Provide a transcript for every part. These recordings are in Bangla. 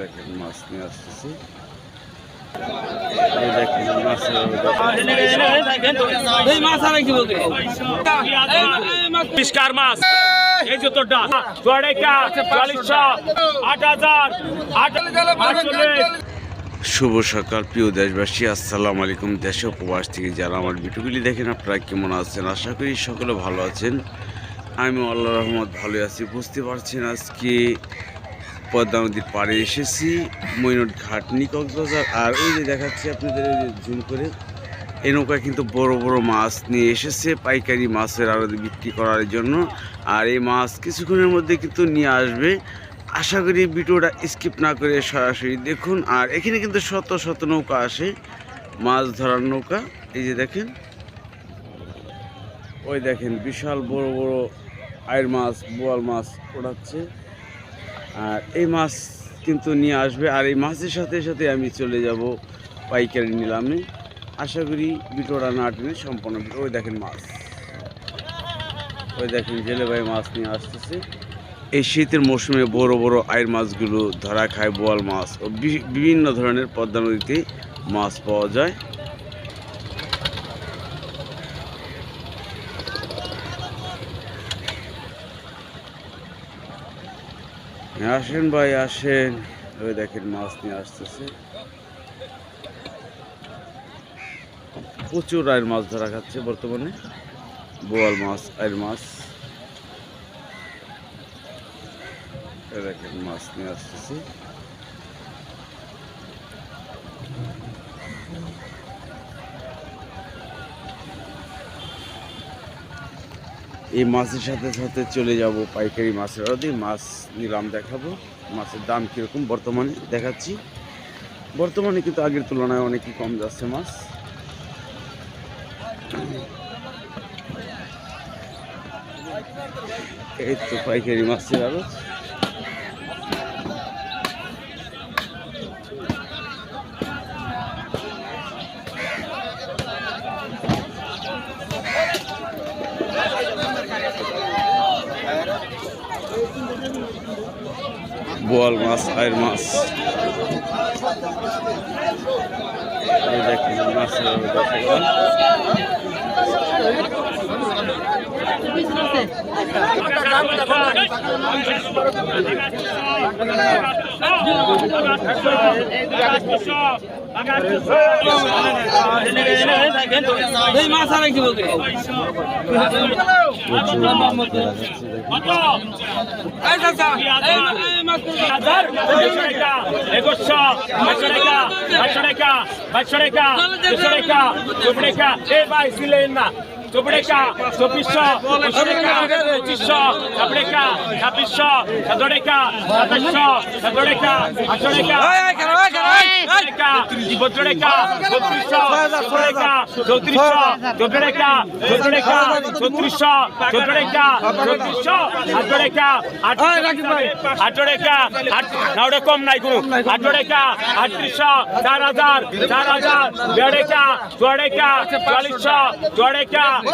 দেখেন মাছ নিয়ে আসতেছি পরিষ্কার মাছ এই যে তোরটা চুয়াডাইকা চুয়াল্লিশশো আট হাজার শুভ সকাল প্রিয় দেশবাসী। আসসালামু আলাইকুম। দেশে উপবাস থেকে যারা আমার ভিডিওগুলি দেখেন আপনারা কেমন আছেন? আশা করি সকলে ভালো আছেন। আমি আল্লাহ রহমত ভালো আছি। বুঝতে পারছেন আজকে পদ্মা নদীর পাড়ে এসেছি, মৈনট ঘাট নিকক্সবাজার আর ওই যে দেখাচ্ছি আপনাদের জুম করে, এই নৌকায় কিন্তু বড় বড় মাছ নিয়ে এসেছে, পাইকারি মাছের আড়তে বিক্রি করার জন্য। আর এই মাছ কিছুক্ষণের মধ্যে কিন্তু নিয়ে আসবে। আশা করি ভিডিওটা স্কিপ না করে সরাসরি দেখুন। আর এখানে কিন্তু শত শত নৌকা আসে, মাছ ধরার নৌকা। এই যে দেখেন, ওই দেখেন বিশাল বড় বড় আয়ের মাছ, বোয়াল মাছ ওড়াচ্ছে। এই মাছ কিন্তু নিয়ে আসবে, আর এই মাছের সাথে সাথে আমি চলে যাব পাইকারি নিলামে। আশা করি ভিডিওটা না টেনে সম্পূর্ণ ওই দেখেন মাছ। ওই দেখেন জেলে ভাই মাছ নিয়ে আসতেছে। এই শীতের মৌসুমে বড় বড় আয়ের মাছগুলো ধরা খায়, বোয়াল মাছ ও বিভিন্ন ধরনের পদ্মা নদীতে মাছ পাওয়া যায়। আসেন ভাই, আসেন। ওই দেখেন মাছ নিয়ে আসতেছে। প্রচুর আয়ের মাছ ধরা খাচ্ছে বর্তমানে। বোয়াল মাছ, আয়ের মাছ। দেখেন মাছ নিয়ে আসতেছে। এই মাছের সাথে সাথে চলে যাব পাইকারি মাছের আড়তে মাছ নিলাম দেখাবো। মাছের দাম কীরকম বর্তমানে দেখাচ্ছি। বর্তমানে কিন্তু আগের তুলনায় অনেকই কম যাচ্ছে মাছ। এই তো পাইকারি মাছের আড়ত। বোয়াল মাছ আয়ের মাছ। এই দেখেন মাছের বাইশো টাকা বাইশো টাকা দুশো টাকা দুশো টাকা এ বাইশ দিলেন না। চব্বিশশো টাকা পঁচিশশো ছাব্বিশ টাকা ছাব্বিশশো সতেরো টাকা সাতাশশো সতেরো টাকা আটশো টাকা টাকা বত্র টাকা বত্রিশশো ষোলো টাকা চৌত্রিশশো চোদ্দ টাকা চোদ্দ টাকা চৌত্রিশশো চোদ্দ টাকা চৌত্রিশশো আটশো টাকা আটশো টাকা না ওটা কম নাই কোনো আটশো টাকা আটত্রিশশো চার হাজার চার হাজার দেড় টাকা চুয়াড় টাকা চুয়াল্লিশশো চুয়াড় টাকা Bye.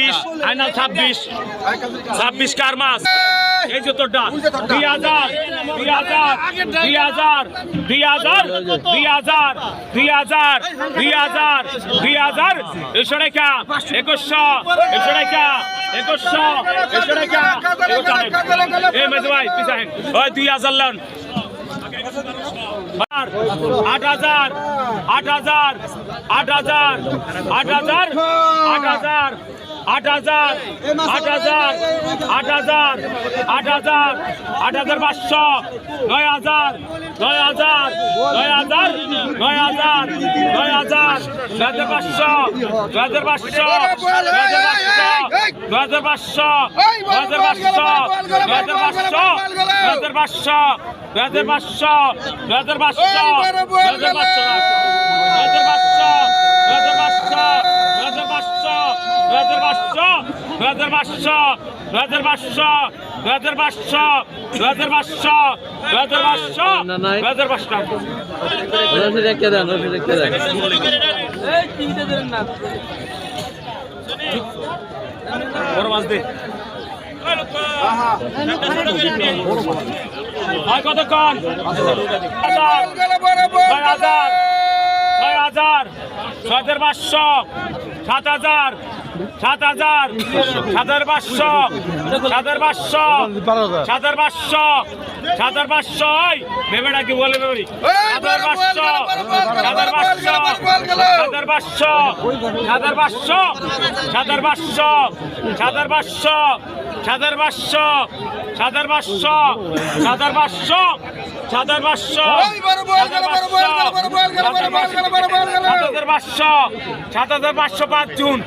আইনাল ছাব্বিশ। ছাব্বিশ কার মাস এই যে তোরটা দুই হাজার দুই হাজার দুই হাজার দুই হাজার দুই হাজার দুই হাজার দুই হাজার দুই হাজার। একুশশো টাকা একুশশো একুশশো টাকা একুশশো একুশশো টাকা এই মেজু ভাই পিছাহেন ওই দুই হাজার লন। আট হাজার আট হাজার আট হাজার আট হাজার। হাজার আট হাজার আট হাজার আট হাজার আট হাজার আট হাজার পাঁচশো নয় হাজার নয় হাজার নয় হাজার নয় হাজার নয় হাজার নয় হাজার পাঁচশো নয় হাজার পাঁচশো নয় হাজার পাঁচশো নয় হাজার পাঁচশো নয় হাজার পাঁচশো নয় হাজার পাঁচশো নয় হাজার পাঁচশো নয় হাজার পাঁচশো নয় হাজার পাঁচশো নয় হাজার পাঁচশো নয় হাজার পাঁচশো নয় হাজার পাঁচশো হাজার পাঁচশো হাজার পাঁচশো হাজার পাঁচশো হাজার পাঁচশো হাজার পাঁচশো নয় হাজার পাঁচশো নয় হাজার পাঁচশো রেখে দেন কতক্ষণ ছয় হাজার ছয় হাজার ছয় হাজার পাঁচশো সাত হাজার সাত হাজার সাত হাজার পাঁচশো সাত হাজার পাঁচশো সাত হাজার পাঁচশো সাত হাজার পাঁচশো ভেবেটা কি বলে ভেবে সাত হাজার পাঁচশো সাত হাজার পাঁচশো সাত হাজার পাঁচশো সাত হাজার পাঁচশো সাত হাজার পাঁচশো সাত হাজার পাঁচশো সাত হাজার পাঁচশো সাত হাজার পাঁচশো সাত হাজার পাঁচশো সাত হাজার পাঁচশো সাত হাজার পাঁচশো সাত হাজার পাঁচশো পাঁচ জুন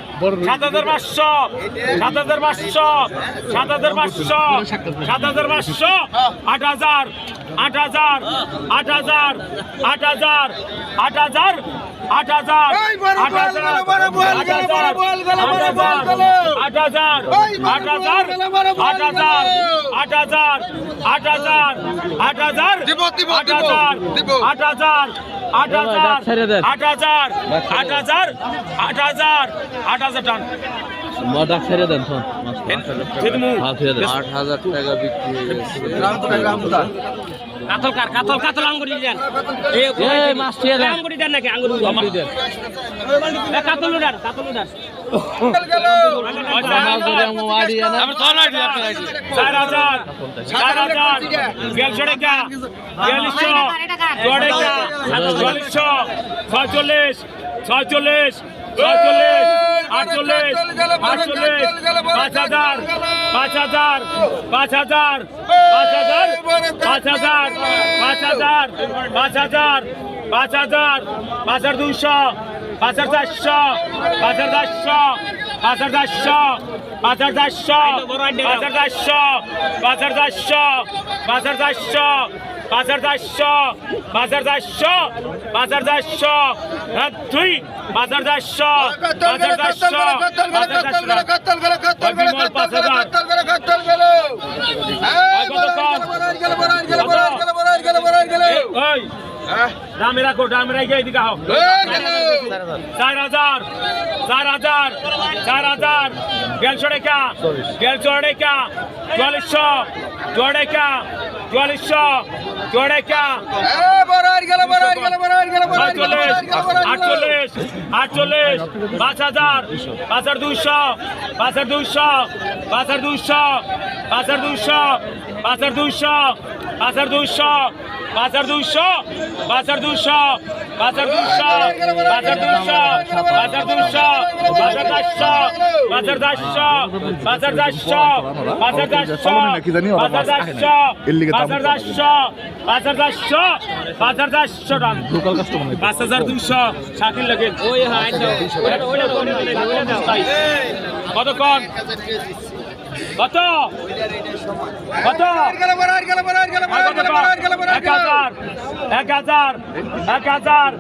সাত হাজার পাঁচশো সাত হাজার পাঁচশো সাত হাজার পাঁচশো সাত হাজার পাঁচশো আট হাজার আট হাজার আট হাজার আট হাজার আট হাজার আট হাজার আট হাজার আট হাজার আট হাজার আট হাজার আট হাজার আট হাজার আট হাজার আট হাজার আট হাজার। আট হাজার আট হাজার। আট হাজার আট হাজার আট হাজার আট হাজার টান। মদা ছেড়ে দেন হ্যাঁ আট হাজার টাকা বিক্রি কাতল কার কাতল কাতল আঙ্গুর দেন। এই মাছ দেন। আঙ্গুর দেন নাকি আঙ্গুর দেন। কাতল উড়ান ছয়চল্লিশ ছয়চল্লিশ ছয়চল্লিশ আটচল্লিশ আটচল্লিশ পাঁচ হাজার পাঁচ হাজার পাঁচ হাজার পাঁচ হাজার পাঁচ হাজার পাঁচ হাজার পাঁচ হাজার পাঁচ হাজার পাঁচ হাজার দুইশো পাঁচ হাজার চারশো পাঁচ হাজার চারশো পাঁচ হাজার চারশো পাঁচ হাজার চারশো পাঁচ হাজার চারশো পাঁচ হাজার চারশো পাঁচ হাজার চারশো পাঁচ হাজার চারশো পাঁচ হাজার চারশো পাঁচ চারশো হ্যাঁ তুই পাঁচ হাজার চারশো পাঁচ চারশো পাঁচ হাজার চারশো দামে রাখো দামে রাখে এদিকে আহ। চার হাজার চার হাজার চার হাজার। দেড়শো টাকা দেড়শো টাকা চুয়াডেকা চুয়াল্লিশশো চুয়াডেকা আটচল্লিশ আটচল্লিশ আটচল্লিশ পাঁচ হাজার পাঁচ হাজার দুইশো পাঁচ হাজার দুইশো পাঁচ হাজার দুইশো পাঁচ হাজার দুইশো পাঁচ হাজার দুইশো পাঁচ হাজার দুইশো। হাজার দুইশো পাঁচ হাজার দুইশো পাঁচ হাজার দুইশো পাঁচ হাজার দুইশো পাঁচ হাজার দুইশো পাঁচ হাজার চারশো পাঁচ হাজার চারশো পাঁচ হাজার চারশো পাঁচ হাজার চারশো পাঁচ হাজার চারশো পাঁচ হাজার দুশো শাকিল লাগে হ্যাঁ কতক্ষণ কত? কত? এক হাজার এক হাজার এক হাজার,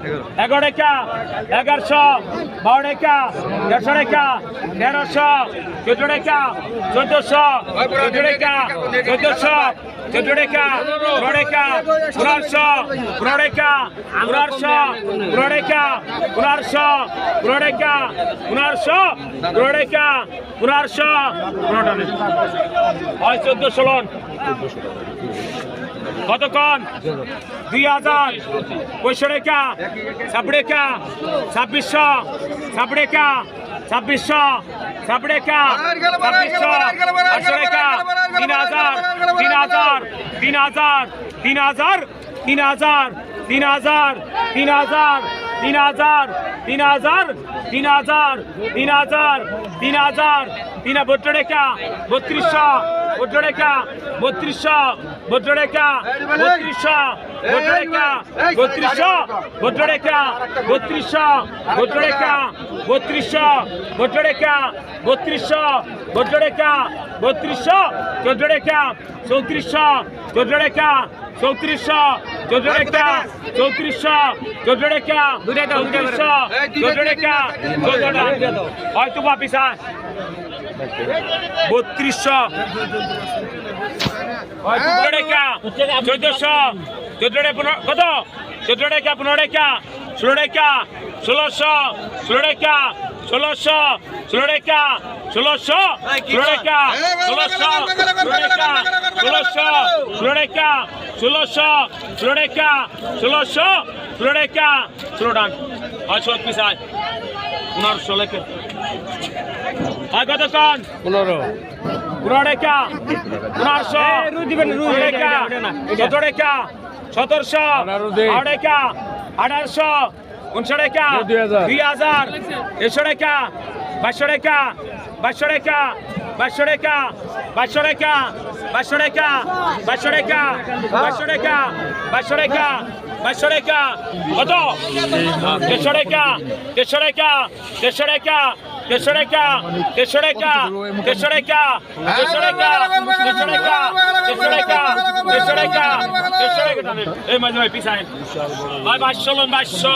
এগারো রেখা, এগারোশো, বারো রেখা, দেড়শো রেখা তেরোশো চোদ্দ রেখা, চোদ্দশো, চোদ্দ রেখা, চোদ্দশো হয় কতক্ষণ দুই হাজার পঁয়ষো রেখা ছাব্রেখা ছাব্বিশশো ছাব্রেখা ছাব্বিশশো ছাব্বিশশো আটশো একা তিন হাজার তিন হাজার তিন হাজার তিন হাজার তিন হাজার তিন হাজার তিন হাজার তিন হাজার তিন হাজার তিন হাজার তিন হাজার তিন হাজার তিন বত্র রেখা বত্রিশশো বজ্ররেখা বত্রিশশো বজ্ররেখা বত্রিশশো বজ্ররেখা বত্রিশশো বজ্ররেখা বত্রিশশো বজ্ররেখা বত্রিশশো বজ্ররেখা বত্রিশশো বজ্ররেখা বত্রিশশো চৌদ্ররেখা চৌত্রিশশো চৌদ্ররেখা চৌত্রিশশো চৌদ্ররেখা চৌত্রিশশো চৌদ্ররেখা চৌত্রিশশো চৌদ্ররেখা হয়তো বাপিস বত্রিশশো। চোদ্দ টাকা চোদ্দশো, চোদ্দ টাকা কত? চোদ্দ টাকা পনেরো টাকা ষোলো টাকা ষোলোশো, ষোলো টাকা ষোলোশো, ষোলো টাকা ষোলোশো, ষোলো টাকা ষোলোশো, ষোলো টাকা ষোলোশো, ষোলো টাকা ষোলোশো, ষোলো টাকা ষোলোশো, ষোলো টাকা ষোলো টান হয় সব পিস আয় পনেরোশো লেখে। কতক্ষণ পনেরো। পনেরো রেখা। পনেরোশো পনেরো রেখা চোদ্দ রেখা। সতেরোশো আঠারো রেখা। আঠারোশো উনশো রেখা। দুই হাজার। দেড়শো রেখা। বাইশশো রেখা। বাইশশো রেখা। বাইশশো রেখা। বাইশশো রেখা। বাইশশো রেখা। বাইশশো রেখা। বাইশশো রেখা। বাইশশো রেখা। বাইশশো রেখা। কত? দেড়শো রেখা। দেড়শো দেড়শো রেখা দেড়শো রেখা দেড়শো রেখা দেড়শো রেখা দেড়শো রেখা দেড়শো রেখা দেড়শো রেখা দেড়শো রেখা এই মাঝে ভাই পিছায় ভাই বাইশশো লোন বাইশশো